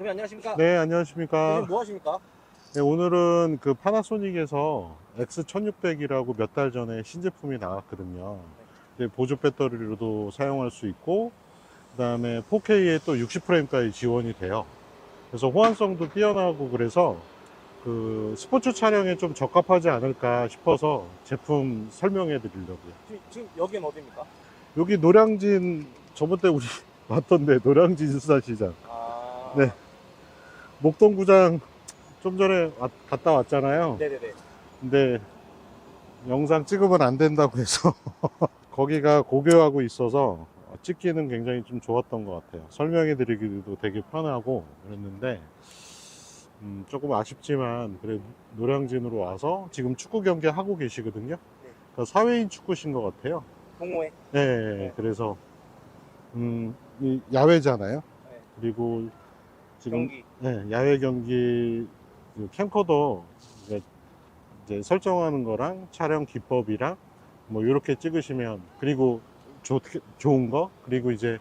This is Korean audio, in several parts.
대표님 안녕하십니까? 네, 안녕하십니까. 대표님 뭐 하십니까? 네, 오늘은 그 파나소닉에서 X1600이라고 몇 달 전에 신제품이 나왔거든요. 네, 보조 배터리로도 사용할 수 있고, 그 다음에 4K에 또 60프레임까지 지원이 돼요. 그래서 호환성도 뛰어나고 그래서 그 스포츠 촬영에 좀 적합하지 않을까 싶어서 제품 설명해 드리려고요. 지금, 지금 여기는 어디입니까? 여기 노량진, 저번 때 우리 왔던데, 노량진 수산시장. 아... 네. 목동구장 좀 전에 왔- 갔다 왔잖아요. 네네네. 근데 영상 찍으면 안 된다고 해서 거기가 고교하고 있어서 찍기는 굉장히 좀 좋았던 것 같아요. 설명해 드리기도 되게 편하고 그랬는데 음, 조금 아쉽지만 그래 노량진으로 와서 지금 축구 경기 하고 계시거든요. 그러니까 사회인 축구신 것 같아요. 동호회. 네, 네. 그래서 음, 이 야외잖아요. 네. 그리고 지금 경기. 네, 야외 경기 그 캠코더 이제, 이제 설정하는 거랑 촬영 기법이랑 뭐 이렇게 찍으시면 그리고 좋, 좋은 거 그리고 이제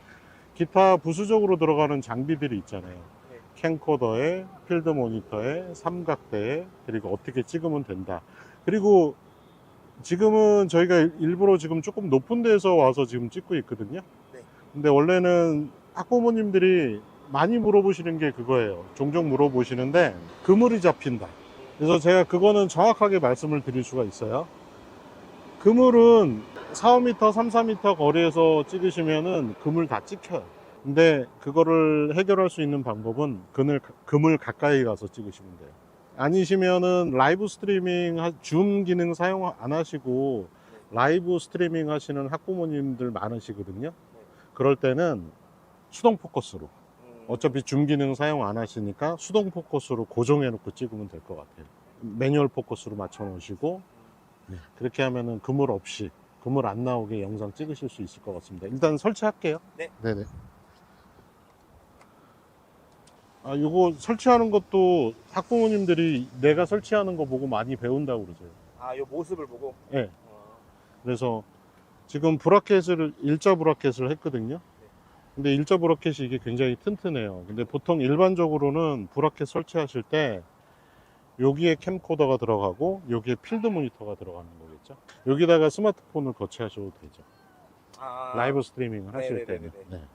기타 부수적으로 들어가는 장비들이 있잖아요. 네. 캠코더에 필드 모니터에 삼각대에 그리고 어떻게 찍으면 된다. 그리고 지금은 저희가 일- 일부러 지금 조금 높은 데서 와서 지금 찍고 있거든요. 네. 근데 원래는 학부모님들이 많이 물어보시는 게 그거예요. 종종 물어보시는데 그물이 잡힌다. 그래서 제가 그거는 정확하게 말씀을 드릴 수가 있어요. 그물은 4, 5m, 3, 4m 거리에서 찍으시면은 그물 다 찍혀요. 근데 그거를 해결할 수 있는 방법은 그늘, 그물 가까이 가서 찍으시면 돼요. 아니시면은 라이브 스트리밍, 하- 줌 기능 사용 안 하시고 라이브 스트리밍 하시는 학부모님들 많으시거든요. 그럴 때는 수동 포커스로. 음, 어차피 줌 기능 사용 안 하시니까 수동 포커스로 고정해 놓고 찍으면 될 것 같아요. 매뉴얼 포커스로 맞춰 놓으시고 네, 그렇게 하면은 그물 없이 그물 안 나오게 영상 찍으실 수 있을 것 같습니다. 일단 설치할게요. 네. 네네. 아, 요거 설치하는 것도 학부모님들이 내가 설치하는 거 보고 많이 배운다고 그러세요. 아, 요 모습을 보고. 네. 어, 그래서 지금 브라켓을 일자 브라켓을 했거든요. 근데 일자 브라켓이 이게 굉장히 튼튼해요. 근데 보통 일반적으로는 브라켓 설치하실 때 여기에 캠코더가 들어가고 여기에 필드 모니터가 들어가는 거겠죠. 여기다가 스마트폰을 거치하셔도 되죠. 아, 라이브 스트리밍을 하실 때는. 네. 음,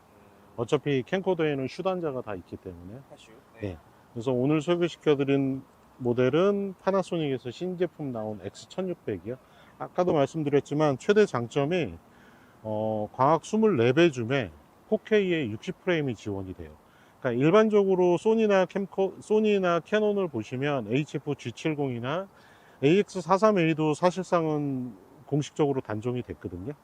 어차피 캠코더에는 슈단자가 다 있기 때문에. 하슈. 네. 네. 그래서 오늘 소개시켜 드린 모델은 파나소닉에서 신제품 나온 X1600이요. 아까도 말씀드렸지만 최대 장점이 어, 광학 24배 줌에 4K에 60프레임이 지원이 돼요. 그러니까 일반적으로 소니나 캠코, 소니나 캐논을 보시면 HF G70이나 AX43A도 사실상은 공식적으로 단종이 됐거든요.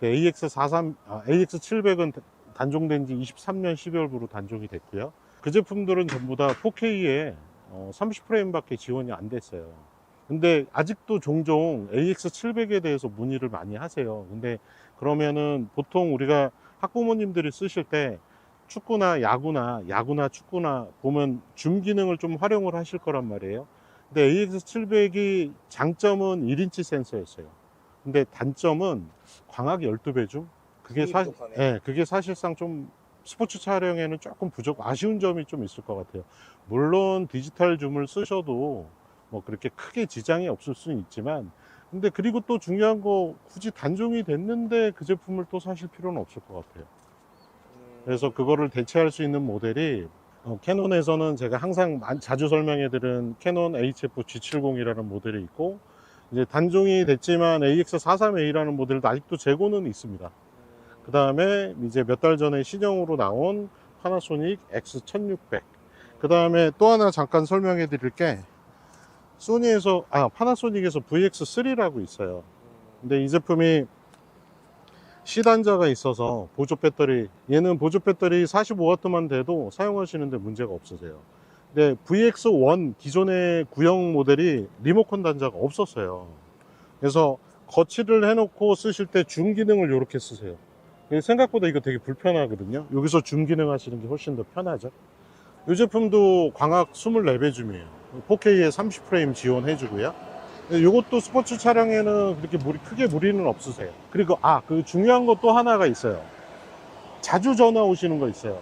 AX43, 아, AX700은 단종된 지 23년 12월부로 단종이 됐고요. 그 제품들은 전부 다 4K에 30프레임밖에 지원이 안 됐어요. 근데 아직도 종종 AX700에 대해서 문의를 많이 하세요. 근데 그러면은 보통 우리가 학부모님들이 쓰실 때 축구나 야구나 야구나 축구나 보면 줌 기능을 좀 활용을 하실 거란 말이에요. 근데 AX700이 장점은 1인치 센서였어요. 근데 단점은 광학 12배 줌? 그게 사. 예, 그게 사실상 좀 스포츠 촬영에는 조금 부족, 아쉬운 점이 좀 있을 것 같아요. 물론 디지털 줌을 쓰셔도 뭐 그렇게 크게 지장이 없을 수는 있지만, 근데 그리고 또 중요한 거 굳이 단종이 됐는데 그 제품을 또 사실 필요는 없을 것 같아요. 음, 그래서 그거를 대체할 수 있는 모델이 어, 캐논에서는 제가 항상 많- 자주 설명해 드린 캐논 HF G70이라는 모델이 있고 이제 단종이 됐지만 AX43A라는 모델도 아직도 재고는 있습니다. 음, 그 다음에 이제 몇 달 전에 신형으로 나온 파나소닉 X1600. 그 다음에 또 하나 잠깐 설명해 드릴 게 소니에서, 아, 파나소닉에서 VX3라고 있어요. 음, 근데 이 제품이 C단자가 있어서 보조 배터리, 얘는 보조 배터리 45W만 돼도 사용하시는데 문제가 없으세요. 근데 VX1 기존의 구형 모델이 리모컨 단자가 없었어요. 그래서 거치를 해놓고 쓰실 때 줌 기능을 이렇게 쓰세요. 생각보다 이거 되게 불편하거든요. 여기서 줌 기능 하시는 게 훨씬 더 편하죠. 이 제품도 광학 24배 줌이에요. 4K에 30프레임 지원해주고요. 이것도 스포츠 촬영에는 그렇게 무리, 크게 무리는 없으세요. 그리고, 아, 그 중요한 것 또 하나가 있어요. 자주 전화 오시는 거 있어요.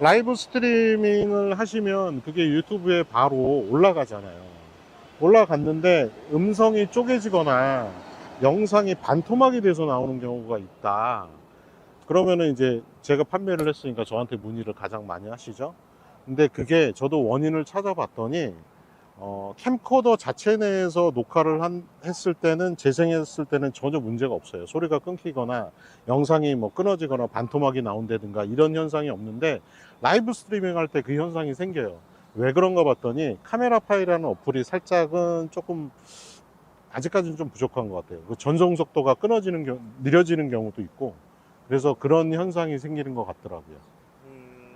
라이브 스트리밍을 하시면 그게 유튜브에 바로 올라가잖아요. 올라갔는데 음성이 쪼개지거나 영상이 반토막이 돼서 나오는 경우가 있다. 그러면은 이제 제가 판매를 했으니까 저한테 문의를 가장 많이 하시죠. 근데 그게 저도 원인을 찾아봤더니 어, 캠코더 자체 내에서 녹화를 한, 했을 때는 재생했을 때는 전혀 문제가 없어요. 소리가 끊기거나 영상이 뭐 끊어지거나 반토막이 나온다든가 이런 현상이 없는데 라이브 스트리밍 할 때 그 현상이 생겨요. 왜 그런가 봤더니 카메라 파이라는 어플이 살짝은 조금 아직까지는 좀 부족한 것 같아요. 그 전송 속도가 끊어지는 경우, 느려지는 경우도 있고 그래서 그런 현상이 생기는 것 같더라고요.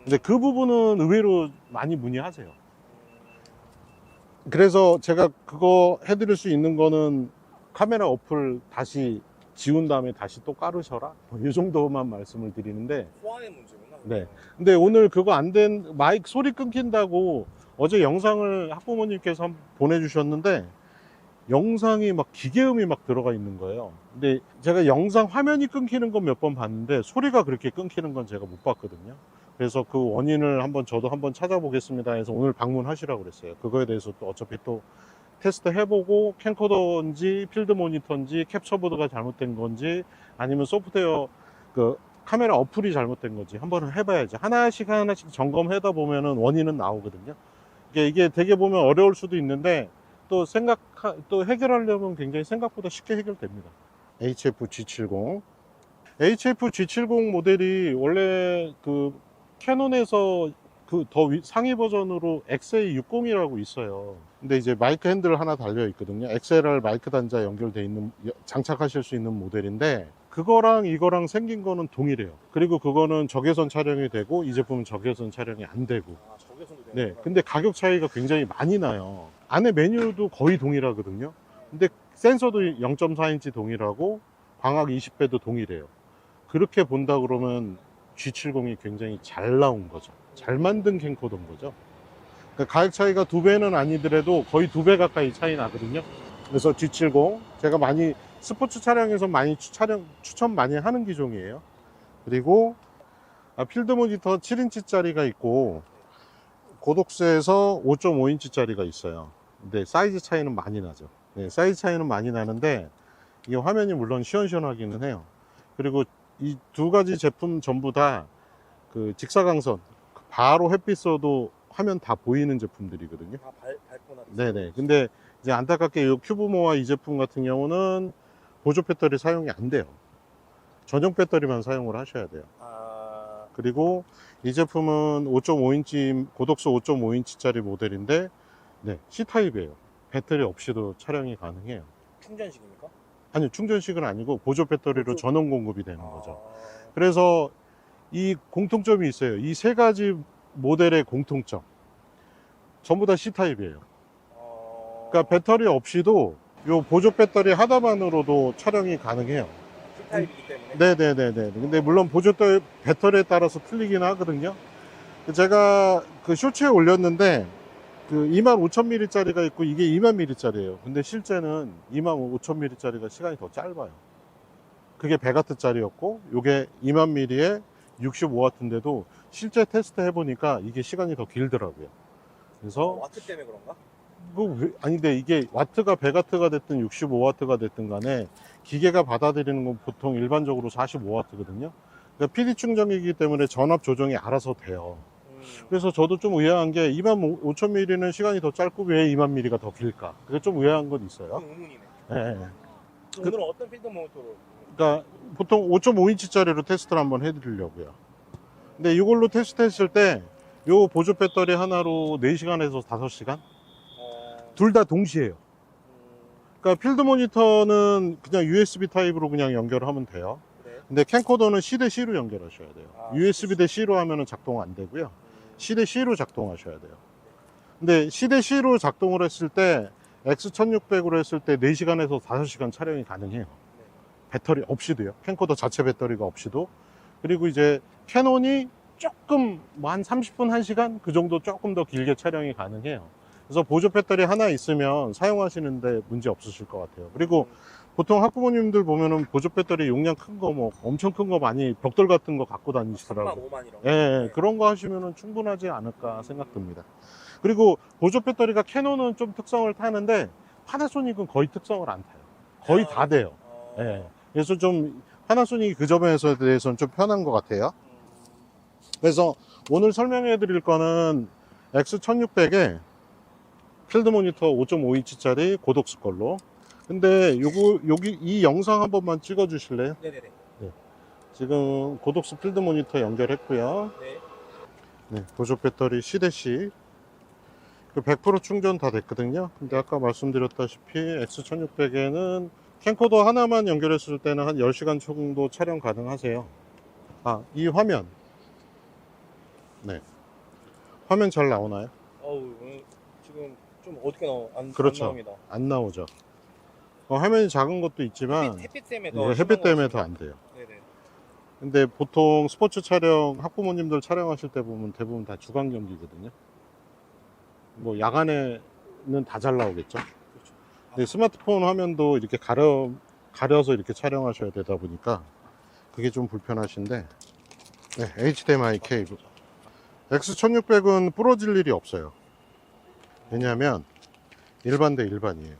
음, 근데 그 부분은 의외로 많이 문의하세요. 음, 그래서 제가 그거 해드릴 수 있는 거는 카메라 어플 다시 지운 다음에 다시 또 깔으셔라. 뭐이 정도만 말씀을 드리는데 소환의 문제구나. 네. 근데 오늘 그거 안 된 마이크 소리 끊긴다고 어제 영상을 학부모님께서 한- 보내주셨는데 영상이 막 기계음이 막 들어가 있는 거예요. 근데 제가 영상 화면이 끊기는 건 몇 번 봤는데 소리가 그렇게 끊기는 건 제가 못 봤거든요. 그래서 그 원인을 한번 저도 한번 찾아보겠습니다 해서 오늘 방문하시라고 그랬어요. 그거에 대해서 또 어차피 또 테스트 해보고 캠코더인지 필드 모니터인지 캡처보드가 잘못된 건지 아니면 소프트웨어 그 카메라 어플이 잘못된 건지 한번 해봐야지. 하나씩 하나씩 점검하다 보면은 원인은 나오거든요. 이게, 이게 되게 보면 어려울 수도 있는데 또 생각, 또 해결하려면 굉장히 생각보다 쉽게 해결됩니다. HF G70. HF G70 모델이 원래 그 캐논에서 그 더 상위 버전으로 XA60이라고 있어요. 근데 이제 마이크 핸들 하나 달려 있거든요. XLR 마이크 단자 연결돼 있는 장착하실 수 있는 모델인데 그거랑 이거랑 생긴 거는 동일해요. 그리고 그거는 적외선 촬영이 되고 이 제품은 적외선 촬영이 안 되고. 아, 네. 근데 가격 차이가 굉장히 많이 나요. 안에 메뉴도 거의 동일하거든요. 근데 센서도 0.4인치 동일하고 광학 20배도 동일해요. 그렇게 본다 그러면 G70이 굉장히 잘 나온 거죠. 잘 만든 캠코더인 거죠. 그러니까 가격 차이가 두 배는 아니더라도 거의 두 배 가까이 차이 나거든요. 그래서 G70 제가 많이 스포츠 촬영에서 많이 추, 촬영, 추천 많이 하는 기종이에요. 그리고 아, 필드 모니터 7인치짜리가 있고 고독스에서 5.5인치짜리가 있어요. 근데 사이즈 차이는 많이 나죠. 네, 사이즈 차이는 많이 나는데 이게 화면이 물론 시원시원하기는 해요. 그리고 이 두 가지 제품 전부 다 그 직사광선 바로 햇빛 쏘도 화면 다 보이는 제품들이거든요. 다 발, 밟거나. 네네. 근데 이제 안타깝게 이 큐브모아 이 제품 같은 경우는 보조 배터리 사용이 안 돼요. 전용 배터리만 사용을 하셔야 돼요. 아, 그리고 이 제품은 5.5인치 고독수 5.5인치짜리 모델인데 네, C타입이에요. 배터리 없이도 촬영이 가능해요. 충전식입니까? 아니 충전식은 아니고 보조 배터리로 전원 공급이 되는 아, 거죠. 그래서 이 공통점이 있어요. 이 세 가지 모델의 공통점 전부 다 C타입이에요. 어, 그러니까 배터리 없이도 요 보조 배터리 하나만으로도 촬영이 가능해요. C타입이기 때문에. 네네네네. 근데 물론 보조 배- 배터리에 따라서 틀리긴 하거든요. 제가 그 쇼츠에 올렸는데 그 25,000mAh짜리가 있고 이게 2만mAh짜리예요. 근데 실제는 25,000mAh짜리가 시간이 더 짧아요. 그게 100W짜리였고 요게 2만mAh에 65W인데도 실제 테스트 해보니까 이게 시간이 더 길더라고요. 그래서 어, 와트 때문에 그런가? 그 왜- 아닌데 이게 와트가 100와트가 됐든 65와트가 됐든 간에 기계가 받아들이는 건 보통 일반적으로 45와트거든요. 그러니까 PD 충전기이기 때문에 전압 조정이 알아서 돼요. 음, 그래서 저도 좀 의아한 게 2만 5천 ml는 시간이 더 짧고 왜 2만 ml가 더 길까? 그게 좀 의아한 건 있어요. 좀 의문이네. 그 오늘은 어떤 필드 모니터로? 그러니까 보통 5.5인치짜리로 테스트를 한번 해드리려고요. 근데 이걸로 테스트했을 때 요 보조 배터리 하나로 4시간에서 5시간? 어, 둘 다 동시에요. 음, 그러니까 필드 모니터는 그냥 USB 타입으로 그냥 연결을 하면 돼요. 근데 캠코더는 C 대 C로 연결하셔야 돼요. 아, USB 대 C로 하면은 작동 안 되고요. 음, C 대 C로 작동하셔야 돼요. 근데 C 대 C로 작동을 했을 때 X1600으로 했을 때 4시간에서 5시간 촬영이 가능해요. 배터리 없이도요. 캠코더 자체 배터리가 없이도. 그리고 이제 캐논이 조금 뭐 한 30분, 1시간 그 정도 조금 더 길게 촬영이 가능해요. 그래서 보조 배터리 하나 있으면 사용하시는데 문제 없으실 것 같아요. 그리고 보통 학부모님들 보면은 보조 배터리 용량 큰 거 뭐 엄청 큰 거 많이 벽돌 같은 거 갖고 3만 다니시더라고요. 5만 이런 거. 예, 예, 네. 그런 거 하시면은 충분하지 않을까 생각됩니다. 그리고 보조 배터리가 캐논은 좀 특성을 타는데 파나소닉은 거의 특성을 안 타요. 거의 다 돼요. 어, 예. 그래서 좀 파나소닉이 그 점에 대해서는 좀 편한 것 같아요. 음, 그래서 오늘 설명해 드릴 거는 X1600에 필드 모니터 5.5인치짜리 고독스 걸로. 근데 요거, 여기, 이 영상 한 번만 찍어 주실래요? 네네네. 지금 고독스 필드 모니터 연결했고요. 네. 네, 보조 배터리 C-C. 그100% 충전 다 됐거든요. 근데 아까 말씀드렸다시피 X1600에는 캠코더 하나만 연결했을 때는 한 10시간 정도 촬영 가능하세요. 아, 이 화면. 네. 화면 잘 나오나요? 어우 오늘 지금 좀 어떻게 나오? 안, 그렇죠. 안 나옵니다. 안 나오죠. 어, 화면이 작은 것도 있지만 햇빛, 햇빛 때문에 이게 더 햇빛 때문에 더. 안 돼요. 네네. 근데 보통 스포츠 촬영, 학부모님들 촬영하실 때 보면 대부분 다 주간 경기거든요. 뭐 야간에는 다 잘 나오겠죠. 그렇죠. 근데 스마트폰 화면도 이렇게 가려, 가려서 이렇게 촬영하셔야 되다 보니까 그게 좀 불편하신데, 네, HDMI 케이블. X1600은 부러질 일이 없어요. 왜냐하면 일반 대 일반이에요.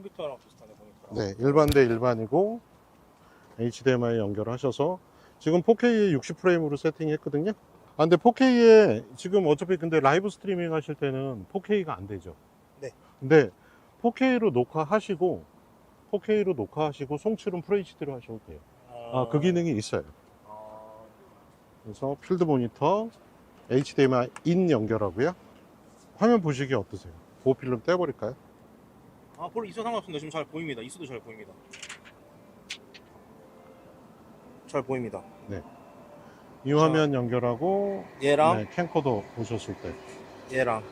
어 컴퓨터랑 비슷하네 보니까. 네, 일반 대 일반이고 HDMI 연결하셔서 지금 4K에 60프레임으로 세팅했거든요. 아, 근데 4K에 지금 어차피 근데 라이브 스트리밍 하실 때는 4K가 안 되죠. 네. 근데 4K로 녹화하시고 4K로 녹화하시고 송출은 FHD로 하셔도 돼요. 아, 그 기능이 있어요. 아, 그래서 필드 모니터 HDMI 인 연결하고요. 화면 보시기 어떠세요? 보호 필름 떼버릴까요? 아 별로 있어 상관없습니다. 지금 잘 보입니다. 있어도 잘 보입니다. 잘 보입니다. 이 화면 연결하고 얘랑 네, 캠코더 보셨을 때 얘랑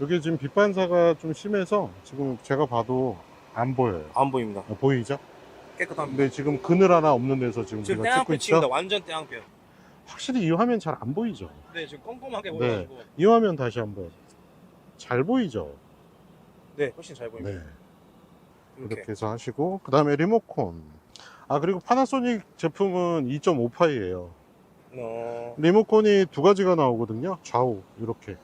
여기 지금 빛 반사가 좀 심해서 지금 제가 봐도 안 보여요 안 보입니다. 어, 보이죠? 깨끗합니다. 근데 지금 그늘 하나 없는 데서 지금 지금 우리가 찍고. 있죠? 완전 땡볕. 확실히 이 화면 잘 안 보이죠? 네 지금 껌껌하게 네. 보여가지고 이 화면 다시 한번 잘 보이죠? 네 훨씬 잘 보입니다. 네 이렇게. 이렇게 해서 하시고 그 다음에 리모컨 아 그리고 파나소닉 제품은 2.5파이예요 어, 리모컨이 두 가지가 나오거든요 좌우 이렇게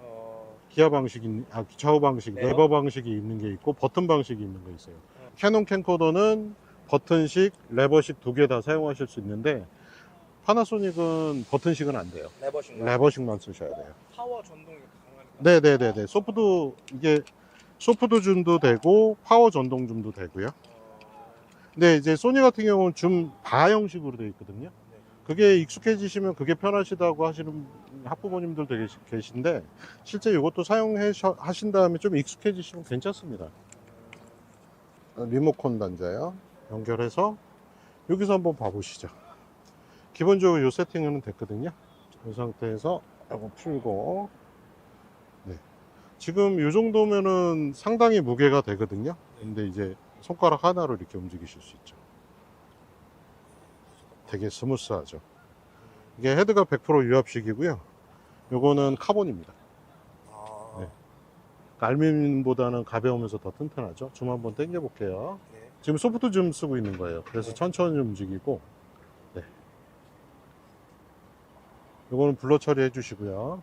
어, 기아 방식이 아 좌우 방식 네요? 레버 방식이 있는 게 있고 버튼 방식이 있는 거 있어요. 음. 캐논 캠코더는 버튼식, 레버식 두 개 다 사용하실 수 있는데 파나소닉은 버튼식은 안 돼요. 레버싱. 레버식만 쓰셔야 돼요. 파워 전동이 가능하니까. 네네네네. 소프트 이게 소프트 줌도 되고 파워 전동 줌도 되고요. 어, 근데 이제 소니 같은 경우는 줌 바 형식으로 되어 있거든요. 네. 그게 익숙해지시면 그게 편하시다고 하시는 학부모님들 되게 계신데 실제 이것도 사용해 하신 다음에 좀 익숙해지시면 괜찮습니다. 리모컨 단자요. 연결해서 여기서 한번 봐보시죠. 기본적으로 이 세팅은 됐거든요. 이 상태에서 이거 풀고 네. 지금 이 정도면은 상당히 무게가 되거든요. 근데 이제 손가락 하나로 이렇게 움직이실 수 있죠. 되게 스무스하죠. 이게 헤드가 100% 유압식이고요. 요거는 카본입니다. 아, 네. 알루미늄보다는 가벼우면서 더 튼튼하죠. 줌 한번 당겨 볼게요. 네. 지금 소프트 줌 쓰고 있는 거예요. 그래서 네. 천천히 움직이고, 네. 요거는 블러 처리해 주시고요.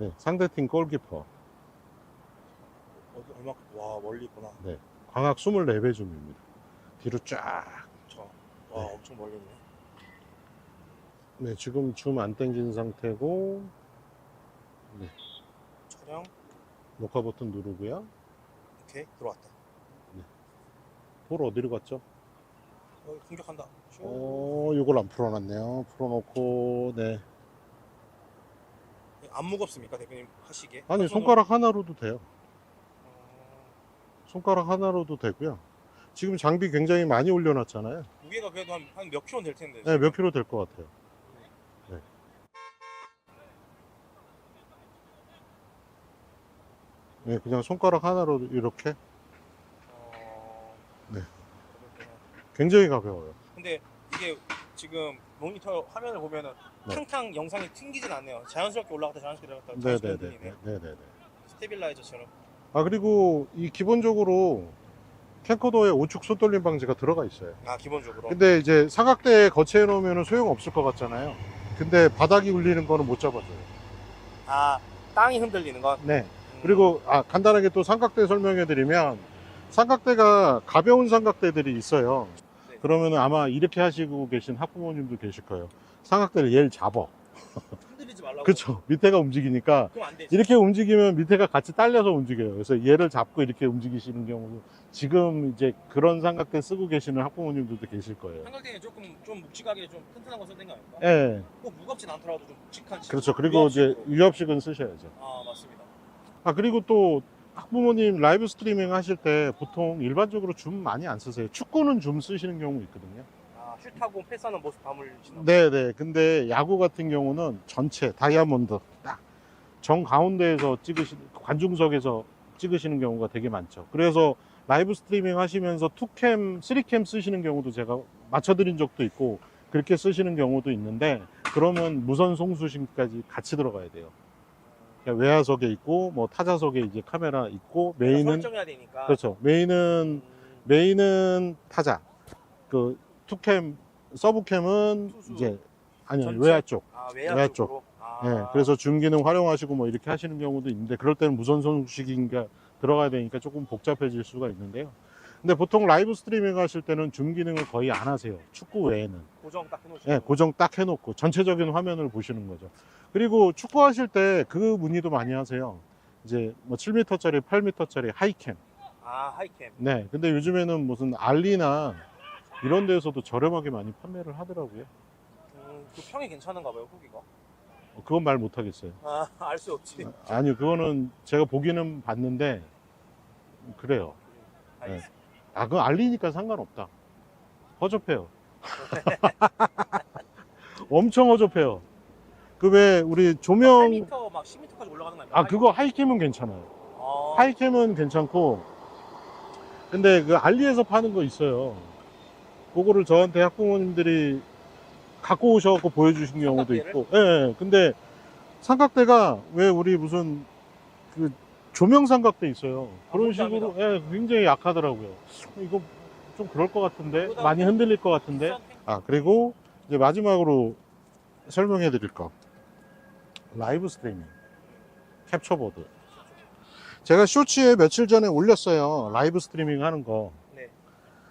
네, 상대팀 골키퍼. 어디 얼마? 와 멀리 있구나. 광학 24배 줌입니다. 뒤로 쫙. 저. 와 네. 엄청 멀리 있네. 네, 지금 줌 안 당긴 상태고, 촬영. 녹화 버튼 누르고요. 오케이 들어왔다. 볼 어디로 갔죠? 여기 공격한다. 슈. 어, 요걸 안 풀어놨네요. 풀어놓고, 네. 안 무겁습니까 대표님 하시기에? 아니, 손가락 하나로도 돼요. 어, 손가락 하나로도 되고요. 지금 장비 굉장히 많이 올려놨잖아요. 무게가 그래도 한한몇 킬로 될 텐데. 네, 몇 킬로 될 것 같아요. 네. 네, 그냥 손가락 하나로 이렇게 어... 네. 굉장히 가벼워요. 근데 이게 지금 모니터 화면을 보면은 네. 탕탕 영상이 튕기진 않네요. 자연스럽게 올라갔다 자연스럽게 내려갔다. 자연스럽게 네네네. 흔들리네. 네네네. 스테빌라이저처럼. 아 그리고 이 기본적으로 캠코더에 우측 손떨림 방지가 들어가 있어요. 아 기본적으로. 근데 이제 사각대에 거치해 놓으면 소용 없을 것 같잖아요. 근데 바닥이 울리는 거는 못 잡아줘요. 아 땅이 흔들리는 건. 네. 음. 그리고 아 간단하게 또 삼각대 설명해 드리면 삼각대가 가벼운 삼각대들이 있어요. 네. 그러면 아마 이렇게 하시고 계신 학부모님도 계실 거예요. 삼각대를 얘를 잡어. 흔들리지 말라고. 그쵸. 밑에가 움직이니까 그럼 안 되지. 이렇게 움직이면 밑에가 같이 딸려서 움직여요. 그래서 얘를 잡고 이렇게 움직이시는 경우도 지금 이제 그런 삼각대 쓰고 계시는 학부모님들도 계실 거예요. 삼각대는 조금 좀 묵직하게 좀 튼튼한 거 써야 되는 거 아닙니까? 예. 꼭 무겁진 않더라도 좀 묵직한. 그렇죠. 그리고 이제 유압식으로. 유압식은 쓰셔야죠. 아 맞습니다. 아, 그리고 또 학부모님 라이브 스트리밍 하실 때 보통 일반적으로 줌 많이 안 쓰세요. 축구는 줌 쓰시는 경우 있거든요. 아 슛하고 패스하는 모습 담으시나. 네네. 근데 야구 같은 경우는 전체 다이아몬드 딱 정 가운데에서 찍으시 관중석에서 찍으시는 경우가 되게 많죠. 그래서 라이브 스트리밍 하시면서 2캠, 3캠 쓰시는 경우도 제가 맞춰드린 적도 있고 그렇게 쓰시는 경우도 있는데 그러면 무선 송수신까지 같이 들어가야 돼요. 그러니까 외야석에 있고 뭐 타자석에 이제 카메라 있고 메인은 설정해야 되니까. 그렇죠. 메인은 음, 메인은 타자. 그 투캠 서브캠은 투수. 이제 아니요 전체? 외야 쪽. 아 외야, 외야 쪽으로. 아, 예, 그래서 줌 기능 활용하시고 뭐 이렇게 하시는 경우도 있는데 그럴 때는 무선 송식인가 들어가야 되니까 조금 복잡해질 수가 있는데요. 근데 보통 라이브 스트리밍 하실 때는 줌 기능을 거의 안 하세요. 축구 외에는. 고정 딱 해놓으시고. 예, 고정 딱 해놓고 전체적인 화면을 보시는 거죠. 그리고 축구 하실 때 그 문의도 많이 하세요. 이제 뭐 7m짜리, 8m짜리 하이캠. 아 하이캠. 네, 근데 요즘에는 무슨 알리나 이런 데에서도 저렴하게 많이 판매를 하더라고요. 음, 그 평이 괜찮은가 봐요 후기가. 어, 그건 말 못하겠어요. 아 알 수 없지. 아니요, 그거는 제가 보기는 봤는데 그래요. 알겠습니다. 아, 그건 알리니까 상관없다. 허접해요. 엄청 허접해요. 그 왜 우리 조명 8m 막 10m까지 올라가는 거 아니야? 아 그거 하이캠은 괜찮아요. 아, 하이캠은 괜찮고 근데 그 알리에서 파는 거 있어요. 그거를 저한테 학부모님들이 갖고 오셔갖고 보여주신 경우도 삼각대를? 있고. 예, 예. 근데 삼각대가 왜 우리 무슨 그 조명 삼각대 있어요. 아, 그런 식으로 예, 굉장히 약하더라고요. 이거 좀 그럴 것 같은데 그거보다 많이 흔들릴 것 같은데. 아 그리고 이제 마지막으로 설명해 드릴 거 라이브 스트리밍 캡처보드 제가 쇼츠에 며칠 전에 올렸어요 라이브 스트리밍 하는 거 네.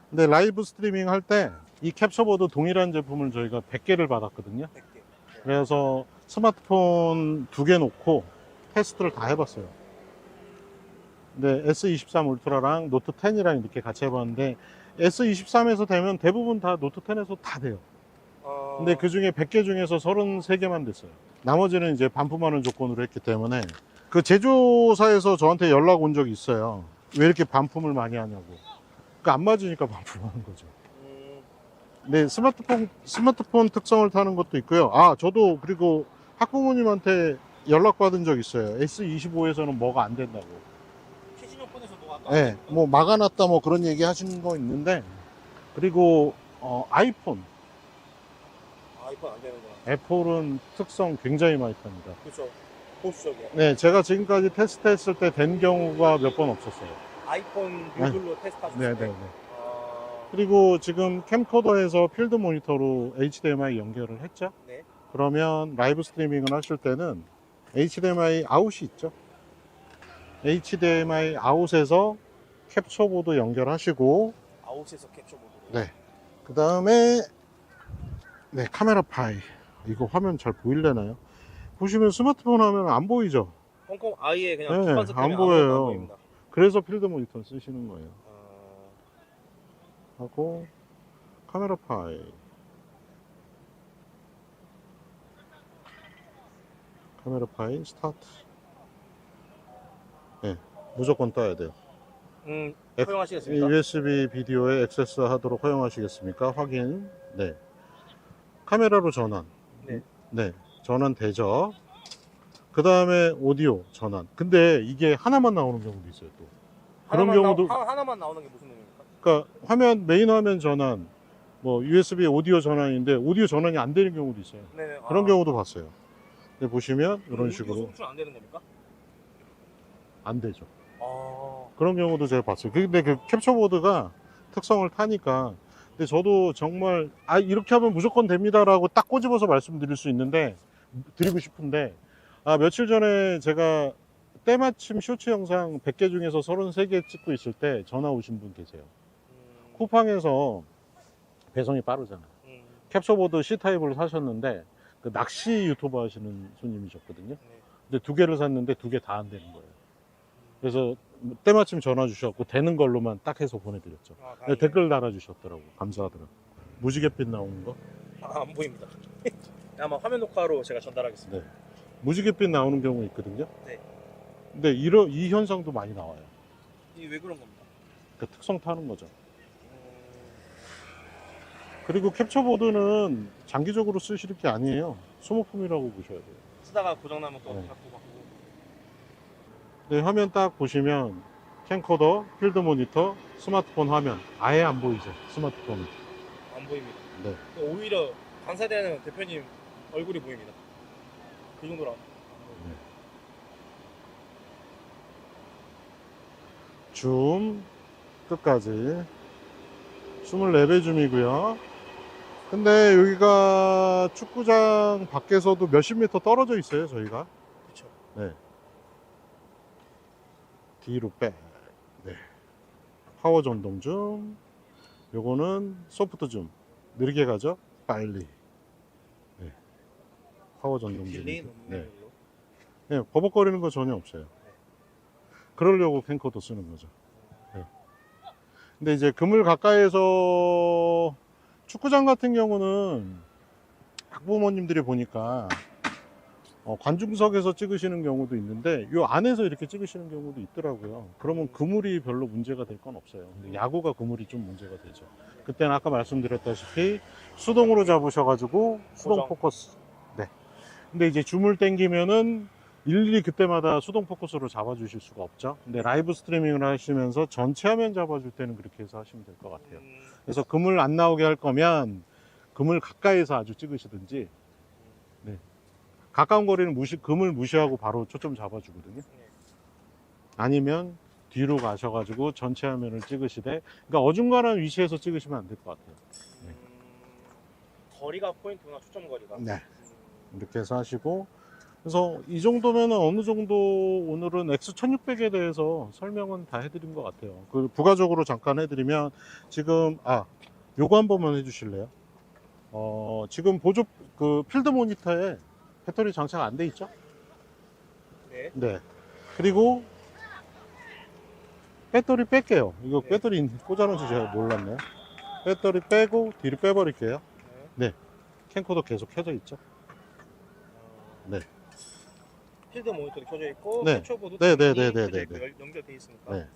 근데 라이브 스트리밍 할 때 이 캡처보드 동일한 제품을 저희가 100개를 받았거든요 100개. 그래서 스마트폰 두 개 놓고 테스트를 다 해봤어요 근데 S23 울트라랑 노트 10이랑 이렇게 같이 해봤는데 S23에서 되면 대부분 다 노트 10에서 다 돼요 어, 근데 그 중에 100개 중에서 33개만 됐어요. 나머지는 이제 반품하는 조건으로 했기 때문에 그 제조사에서 저한테 연락 온 적이 있어요. 왜 이렇게 반품을 많이 하냐고. 그러니까 안 맞으니까 반품하는 거죠. 음, 근데 스마트폰, 스마트폰 특성을 타는 것도 있고요. 아, 저도 그리고 학부모님한테 연락 받은 적 있어요. S25에서는 뭐가 안 된다고. 예, 뭐 막아놨다 뭐 그런 얘기 하시는 거 있는데 그리고 어, 아이폰, 아이폰 안 되는구나. 애플은 특성 굉장히 많이 탑니다. 그렇죠. 보수적이야. 네, 제가 지금까지 테스트했을 때 된 경우가 몇 번 없었어요. 아이폰 모듈로 테스트하셨을 네, 때. 네, 네. 아, 그리고 지금 캠코더에서 필드 모니터로 HDMI 연결을 했죠. 네. 그러면 라이브 스트리밍을 하실 때는 HDMI 아웃이 있죠. HDMI 아웃에서 캡처보드 연결하시고 아웃에서 캡처 모드. 네. 그 다음에 네 카메라 파이 이거 화면 잘 보일래나요? 보시면 스마트폰 화면 안 보이죠? 콩콩 아예 그냥 네, 안 보여요. 안. 그래서 필드 모니터 쓰시는 거예요. 아, 하고 카메라 파일 카메라 파일 스타트 네 무조건 떠야 돼요 음, 엑- 허용하시겠습니까? USB 비디오에 액세스 하도록 허용하시겠습니까 확인 네 카메라로 전환 네. 네 전환 되죠 그 다음에 오디오 전환 근데 이게 하나만 나오는 경우도 있어요 또 그런 하나만 경우도- 나, 하나만 나오는 게 무슨 의미입니까? 그러니까 화면 메인 화면 전환, 뭐 USB 오디오 전환인데 오디오 전환이 안 되는 경우도 있어요. 네네. 그런 아, 경우도 봤어요. 근데 보시면 이런 오디오 식으로 송출 안 되는 겁니까? 안 되죠. 아, 그런 경우도 제가 봤어요. 근데 그 캡처보드가 특성을 타니까. 근데 저도 정말, 아, 이렇게 하면 무조건 됩니다라고 딱 꼬집어서 말씀드릴 수 있는데, 드리고 싶은데, 아, 며칠 전에 제가 때마침 쇼츠 영상 100개 중에서 33개 찍고 있을 때 전화 오신 분 계세요. 음, 쿠팡에서 배송이 빠르잖아요. 음, 캡처보드 C타입을 사셨는데, 그 낚시 유튜버 하시는 손님이셨거든요. 네. 근데 두 개를 샀는데 두 개 다 안 되는 거예요. 그래서 때마침 전화 주셔갖고 되는 걸로만 딱 해서 보내드렸죠. 아, 네, 다행이네. 댓글 달아주셨더라고. 감사하더라고. 무지갯빛 나오는 거. 아, 안 보입니다. 아마 화면 녹화로 제가 전달하겠습니다. 네. 무지갯빛 나오는 경우 있거든요. 네. 근데 이러, 이 현상도 많이 나와요. 이게 왜 그런 겁니다? 그 특성 타는 거죠. 음, 그리고 캡처보드는 장기적으로 쓰실 게 아니에요. 소모품이라고 보셔야 돼요. 쓰다가 고장나면 또 네. 바꾸고 바꾸고. 네, 화면 딱 보시면 캠코더, 필드 모니터, 스마트폰 화면 아예 안 보이죠. 스마트폰은. 안 보입니다. 네. 오히려 관사대하는 대표님 얼굴이 보입니다. 그 정도로 안줌 끝까지 24배 줌이고요 근데 여기가 축구장 밖에서도 몇십 미터 떨어져 있어요 저희가 그쵸. 네 뒤로 빼 네. 파워 전동 줌 요거는 소프트 줌 느리게 가죠 빨리 네. 파워 전동 줌 네. 네, 버벅거리는 거 전혀 없어요. 그러려고 캠코더 쓰는 거죠. 네. 근데 이제 그물 가까이에서 축구장 같은 경우는 학부모님들이 보니까 어, 관중석에서 찍으시는 경우도 있는데 요 안에서 이렇게 찍으시는 경우도 있더라고요. 그러면 그물이 별로 문제가 될 건 없어요. 근데 야구가 그물이 좀 문제가 되죠. 그때는 아까 말씀드렸다시피 수동으로 잡으셔 가지고 수동 고정. 포커스. 네. 근데 이제 줌을 당기면은 일일이 그때마다 수동 포커스로 잡아주실 수가 없죠. 근데 라이브 스트리밍을 하시면서 전체 화면 잡아줄 때는 그렇게 해서 하시면 될 것 같아요. 음, 그래서 그물 안 나오게 할 거면 그물 가까이서 아주 찍으시든지 네. 가까운 거리는 무시, 그물 무시하고 바로 초점 잡아주거든요. 네. 아니면 뒤로 가셔가지고 전체 화면을 찍으시되 그러니까 어중간한 위치에서 찍으시면 안 될 것 같아요. 음, 거리가 포인트구나 초점 거리가. 네. 음, 이렇게 해서 하시고 그래서 이 정도면 어느 정도 오늘은 X1600에 대해서 설명은 다 해드린 것 같아요. 그 부가적으로 잠깐 해드리면 지금 아 요거 한 번만 해주실래요? 어 지금 보조 그 필드 모니터에 배터리 장착 안 돼 있죠? 네. 네. 그리고 배터리 뺄게요. 이거 네. 배터리 꽂아놓은지 제가 몰랐네요. 배터리 빼고 뒤로 빼버릴게요. 네. 캠코더 계속 켜져 있죠? 어, 네. 필드 모니터도 켜져 있고 네. 캡처보드 네, 네, 당연히 네, 네, 켜져 네, 있고 네. 열- 연결돼 있으니까. 네.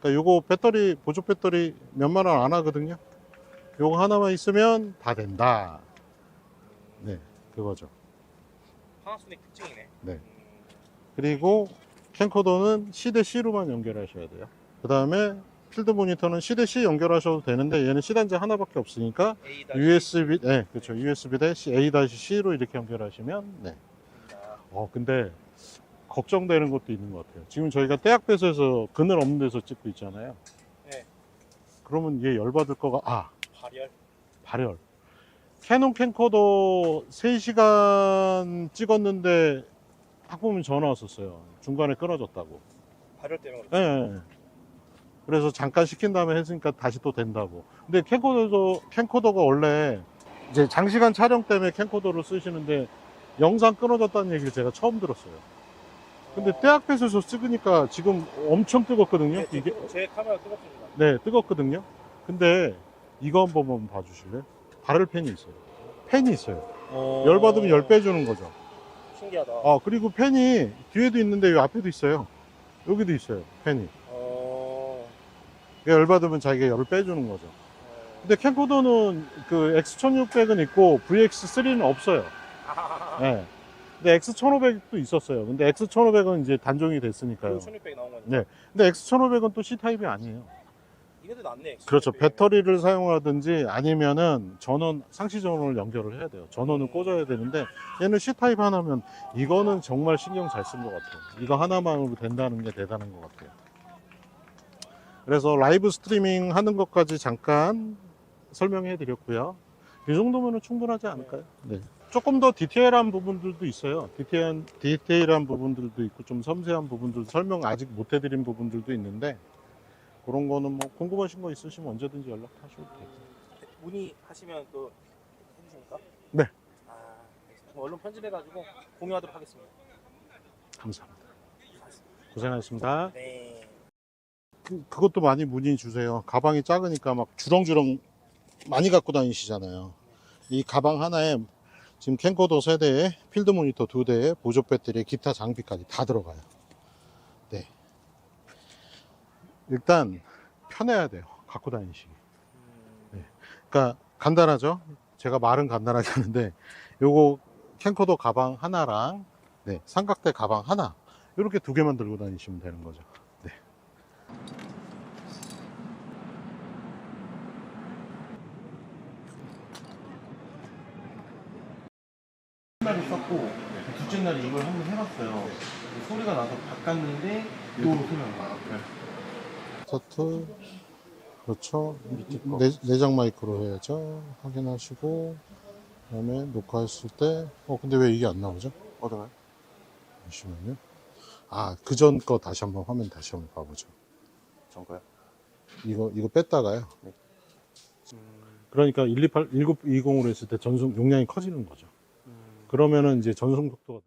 그러니까 요거 배터리 보조 배터리 몇만 원 안 하거든요. 요거 하나만 있으면 다 된다. 음, 네, 그거죠. 파나소닉 특징이네. 네. 음, 그리고 캠코더는 C 대 C로만 연결하셔야 돼요. 그 다음에 필드 모니터는 C 대 C 연결하셔도 되는데 얘는 C 단자 하나밖에 없으니까 A USB, 네, 그렇죠. USB 대 C, A C로 이렇게 연결하시면 네. 어, 근데 걱정되는 것도 있는 것 같아요. 지금 저희가 떼약배수에서 그늘 없는 데서 찍고 있잖아요. 네. 그러면 얘 열받을 거가 아 발열. 발열. 캐논 캠코더 3시간 찍었는데 학부모님 전화 왔었어요. 중간에 끊어졌다고. 발열 때문에 예, 그렇지. 예, 예. 그래서 잠깐 시킨 다음에 했으니까 다시 또 된다고. 근데 캠코더도, 캠코더가 원래 이제 장시간 촬영 때문에 캠코더를 쓰시는데 영상 끊어졌다는 얘기를 제가 처음 들었어요. 근데 어, 떼학볕에서 찍으니까 지금 엄청 뜨겁거든요. 네, 제, 이게, 제 카메라 뜨겁습니다. 네, 뜨겁거든요. 근데 이거 한 번만 봐주실래요? 발열 팬이 있어요. 팬이 있어요. 어, 열 받으면 열 빼주는 거죠. 신기하다. 아, 그리고 팬이 뒤에도 있는데 이 앞에도 있어요. 여기도 있어요. 팬이. 어, 열 받으면 자기가 열을 빼주는 거죠. 어. 근데 캠코더는 그 X1600은 있고 VX3는 없어요. 네. 근데 X1500도 있었어요. 근데 X1500은 이제 단종이 됐으니까요. 그리고 1600 나온 거니까. 네. 근데 X1500은 또 C타입이 아니에요. 이게 더 낫네. 그렇죠. 1600 이. 배터리를 사용하든지 아니면은 전원, 상시 전원을 연결을 해야 돼요. 전원을 꽂아야 되는데 얘는 C타입 하나면 이거는 정말 신경 잘 쓴 것 같아요. 이거 하나만으로 된다는 게 대단한 것 같아요. 그래서 라이브 스트리밍 하는 것까지 잠깐 설명해 드렸고요. 이 정도면 충분하지 않을까요? 네. 조금 더 디테일한 부분들도 있어요. 디테일한, 디테일한 부분들도 있고 좀 섬세한 부분들도 설명 아직 못 해드린 부분들도 있는데 그런 거는 뭐 궁금하신 거 있으시면 언제든지 연락하셔도 돼요. 문의하시면 또 해주십니까? 네. 아, 알겠습니다. 그럼 얼른 편집해가지고 공유하도록 하겠습니다. 감사합니다. 고생하셨습니다. 네. 그, 그것도 많이 문의 주세요. 가방이 작으니까 막 주렁주렁 많이 갖고 다니시잖아요. 이 가방 하나에 지금 캠코더 세대에 필드 모니터 두대에 보조 배터리, 기타 장비까지 다 들어가요. 네. 일단 편해야 돼요. 갖고 다니시기. 음, 그러니까 간단하죠. 제가 말은 간단하게 하는데 요거 캠코더 가방 하나랑 네, 삼각대 가방 하나 이렇게 두 개만 들고 다니시면 되는 거죠. 네. 날이 썼고 둘째 날에 이걸 한번 해봤어요. 소리가 나서 바꿨는데 또 소리가 나. 스타트. 그렇죠. 내, 내장 마이크로 해야죠. 확인하시고 그다음에 녹화했을 때 어 근데 왜 이게 안 나오죠? 어떤가요? 잠시만요. 아 그 전 거 다시 한번 화면 다시 한번 봐보죠. 전 거요? 이거 이거 뺐다가요? 음, 그러니까 128 1920으로 했을 때 전송 용량이 커지는 거죠. 음. 그러면은 이제 전송 속도가